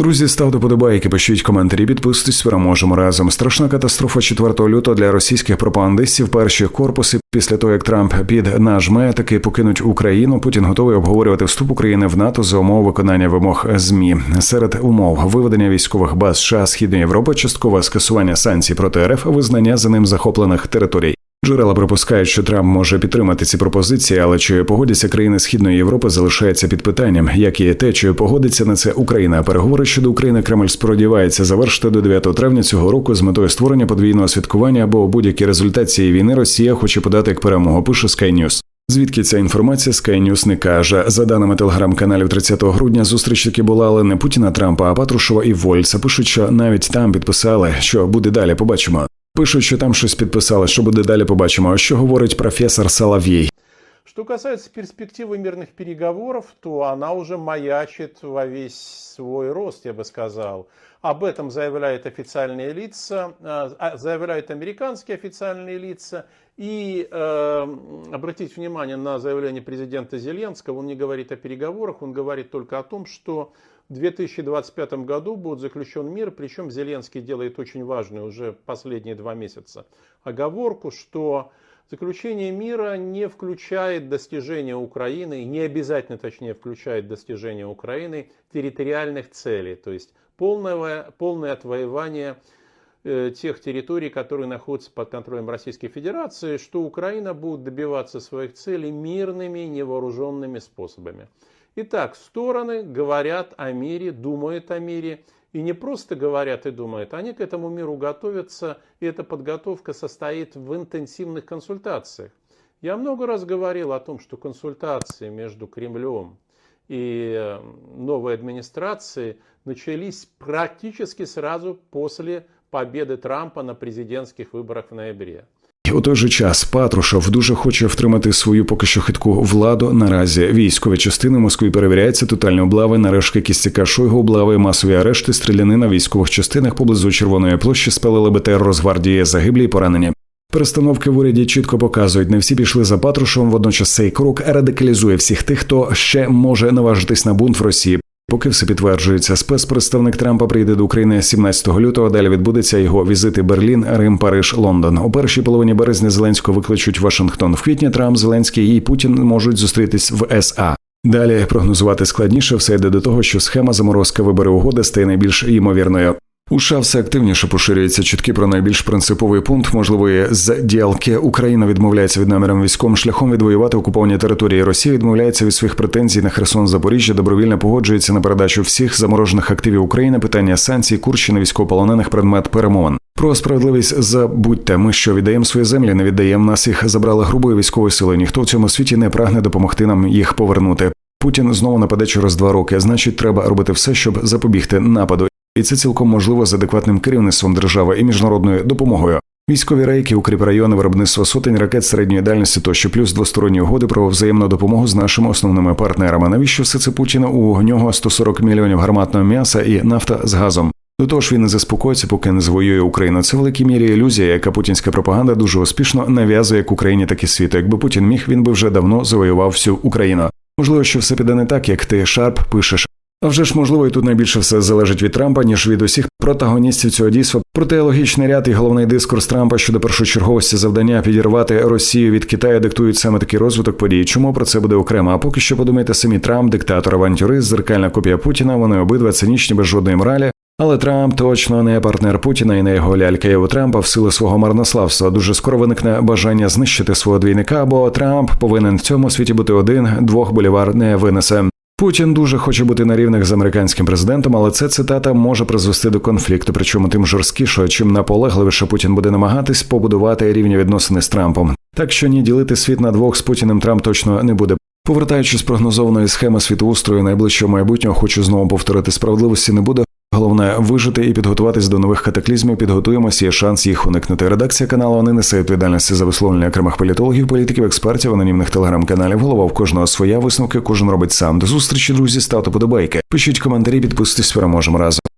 Друзі, ставте подобайки, пишіть коментарі, підписуйтесь, переможемо разом. Страшна катастрофа 4 лютого для російських пропагандистів. Перші корпуси після того, як Трамп піднажме, таки покинуть Україну. Путін готовий обговорювати вступ України в НАТО за умов виконання вимог ЗМІ. Серед умов виведення військових баз США Східної Європи, часткове скасування санкцій проти РФ, визнання за ним захоплених територій. Джерела припускають, що Трамп може підтримати ці пропозиції, але чи погодяться країни Східної Європи залишається під питанням, як і те, чи погодиться на це Україна. Переговори щодо України Кремль сподівається завершити до 9 травня цього року з метою створення подвійного святкування або будь-який результат цієї війни Росія хоче подати як перемогу. Пише Sky News. Звідки ця інформація Sky News не каже. За даними телеграм-каналів 30 грудня, зустріч таки була, але не Путіна, Трампа, а Патрушева і Вольца. Пишуть, що навіть там підписали, що буде далі. Побачимо. Пишуть, що там щось підписали. Що буде далі? Побачимо. А що говорить професор Соловій? Что касается перспективы мирных переговоров, то она уже маячит во весь свой рост, я бы сказал. Об этом заявляют официальные лица, а, заявляют американские официальные лица. И э, обратите внимание на заявление президента Зеленского, он не говорит о переговорах, он говорит только о том, что в 2025 году будет заключен мир, причем Зеленский делает очень важную уже последние два месяца оговорку, что Заключение мира не включает достижения Украины, не обязательно, точнее, включает достижения Украины территориальных целей, то есть полное, полное отвоевание э, тех территорий, которые находятся под контролем Российской Федерации, что Украина будет добиваться своих целей мирными, невооруженными способами. Итак, стороны говорят о мире, думают о мире, и не просто говорят и думают, они к этому миру готовятся, и эта подготовка состоит в интенсивных консультациях. Я много раз говорил о том, что консультации между Кремлем и э, новой администрацией начались практически сразу после победы Трампа на президентских выборах в ноябре. У той же час Патрушев дуже хоче втримати свою поки що хитку владу. Наразі військові частини Москви перевіряються тотальні облави, нарешки кістяка Шойгу облави, масові арешти, стріляни на військових частинах поблизу Червоної площі спалили БТР Росгвардії, загиблі і поранені. Перестановки в уряді чітко показують, не всі пішли за Патрушевом. Водночас цей крок радикалізує всіх тих, хто ще може наважитись на бунт в Росії. Поки все підтверджується, спецпредставник Трампа прийде до України 17 лютого. Далі відбудеться його візити Берлін, Рим, Париж, Лондон. У першій половині березня Зеленського викличуть Вашингтон. В квітні Трамп, Зеленський і Путін можуть зустрітись в СА. Далі прогнозувати складніше все йде до того, що схема заморозка вибори угоди стає найбільш ймовірною. У США все активніше поширюються чутки про найбільш принциповий пункт можливої зділки. Україна відмовляється від наміром військовим шляхом відвоювати окуповані території. Росія відмовляється від своїх претензій на Херсон Запоріжжя. Добровільно погоджується на передачу всіх заморожених активів України. Питання санкцій, Курщини, військовополонених предмет перемовин. Про справедливість забудьте. Ми що віддаємо свої землі, не віддаємо нас їх забрали грубою військовою силою. Ніхто в цьому світі не прагне допомогти нам їх повернути. Путін знову нападе через два роки. Значить, треба робити все, щоб запобігти нападу. І це цілком можливо з адекватним керівництвом держави і міжнародною допомогою. Військові рейки, укріпрайони, виробництво сотень ракет середньої дальності тощо, плюс двосторонні угоди про взаємну допомогу з нашими основними партнерами. Навіщо все це Путіна? У нього 140 мільйонів гарматного м'яса і нафта з газом. До того ж, він не заспокоїться, поки не звоює Україну. Це в великій мірі ілюзія, яка путінська пропаганда дуже успішно нав'язує як Україні, так і світу. Якби Путін міг, він би вже давно завоював всю Україну. Можливо, що все піде не так, як ти Шарп пишеш. А вже ж можливо, і тут найбільше все залежить від Трампа, ніж від усіх протагоністів цього дійства. Проте логічний ряд і головний дискурс Трампа щодо першочерговості завдання підірвати Росію від Китаю диктують саме такий розвиток подій. Чому про це буде окремо? А поки що подумайте самі Трамп, диктатор, авантюрист, зеркальна копія Путіна. Вони обидва цинічні без жодної моралі. Але Трамп точно не партнер Путіна і не його лялька. У Трампа в силу свого марнославства дуже скоро виникне бажання знищити свого двійника, бо Трамп повинен в цьому світі бути один, двох болівар не винесе. Путін дуже хоче бути на рівних з американським президентом, але це цитата може призвести до конфлікту. Причому тим жорсткішою, чим наполегливіше Путін буде намагатись побудувати рівні відносини з Трампом. Так що ні ділити світ на двох з Путіним Трамп точно не буде. Повертаючись з прогнозованої схеми світоустрою найближчого майбутнього, хочу знову повторити справедливості не буде. Головне вижити і підготуватись до нових катаклізмів. Підготуємося, є шанс їх уникнути. Редакція каналу не несе відповідальності за висловлення окремих політологів, політиків, експертів, анонімних телеграм-каналів. Голова в кожного своя висновки, кожен робить сам. До зустрічі, друзі, ставте подобайки. Пишіть коментарі, підписуйтесь, переможемо разом.